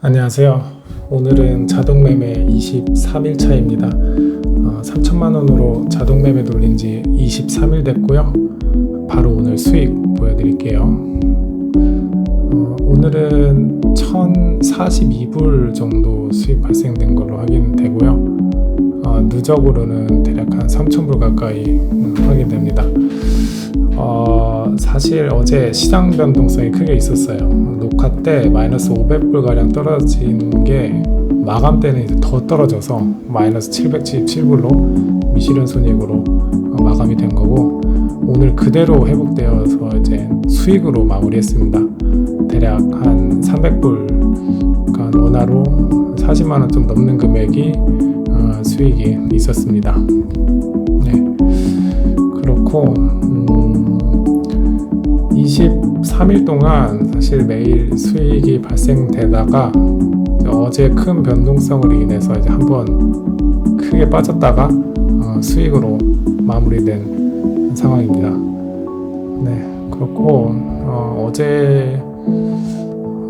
안녕하세요. 오늘은 자동 매매 23일 차입니다. 어, 3천만 원으로 자동 매매 돌린 지 23일 됐고요. 바로 오늘 수익 보여드릴게요. 어, 오늘은 1,042불 정도 수익 발생된 걸로 확인되고요. 어, 누적으로는 대략 한 3,000불 가까이 음, 확인됩니다. 어, 사실 어제 시장 변동성이 크게 있었어요. 녹화 때 마이너스 500불 가량 떨어진 게 마감 때는 이제 더 떨어져서 마이너스 777불로 미실현 손익으로 어, 마감이 된 거고 오늘 그대로 회복되어서 이제 수익으로 마무리했습니다. 대략 한 300불 그러니까 원화로 40만 원 좀 넘는 금액이 어, 수익이 있었습니다. 네. 그렇고 음, 23일 동안 사실 매일 수익이 발생되다가 어제 큰 변동성으로 인해서 이제 한번 크게 빠졌다가 어, 수익으로 마무리된 상황입니다. 네, 그렇고 어, 어제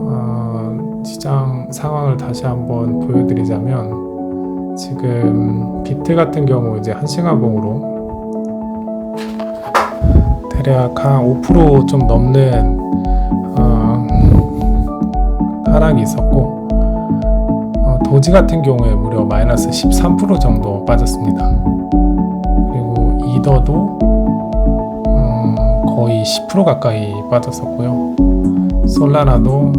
어, 시장 상황을 다시 한번 보여드리자면 지금 비트 같은 경우 이제 한 시간 봉으로 대략 한 5%좀 넘는 어, 하락이 있었고 어, 도지 같은 경우에 무려 마이너스 13% 정도 빠졌습니다. 그리고 이더도 어, 거의 10% 가까이 빠졌었고요. 솔라나도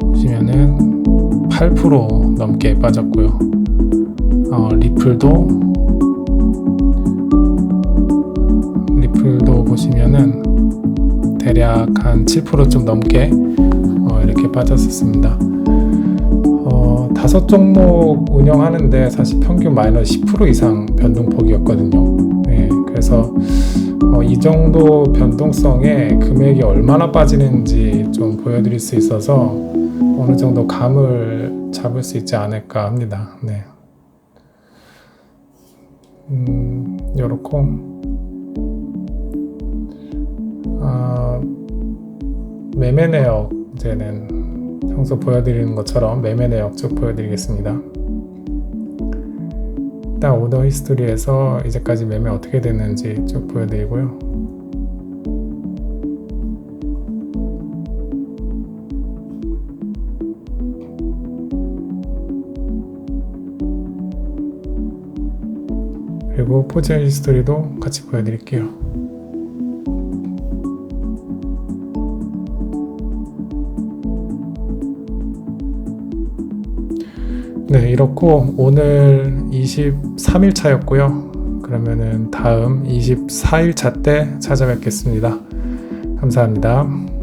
보시면은 8% 넘게 빠졌고요. 어, 리플도 보시면은 대략 한 7%좀 넘게 어, 이렇게 빠졌었습니다. 어, 다섯 종목 운영하는데 사실 평균 마이너스 10% 이상 변동폭이었거든요. 네, 그래서 어, 이 정도 변동성에 금액이 얼마나 빠지는지 좀 보여드릴 수 있어서 어느 정도 감을 잡을 수 있지 않을까 합니다. 네. 음, 요렇고 아, 매매 내역 이제는 평소 보여드리는 것처럼 매매 내역 쭉 보여드리겠습니다. 일단 오더 히스토리에서 이제까지 매매 어떻게 됐는지 쭉 보여드리고요. 그리고 포지션 히스토리도 같이 보여드릴게요. 네, 이렇고 오늘 23일 차였고요. 그러면은 다음 24일 차 때 찾아뵙겠습니다. 감사합니다.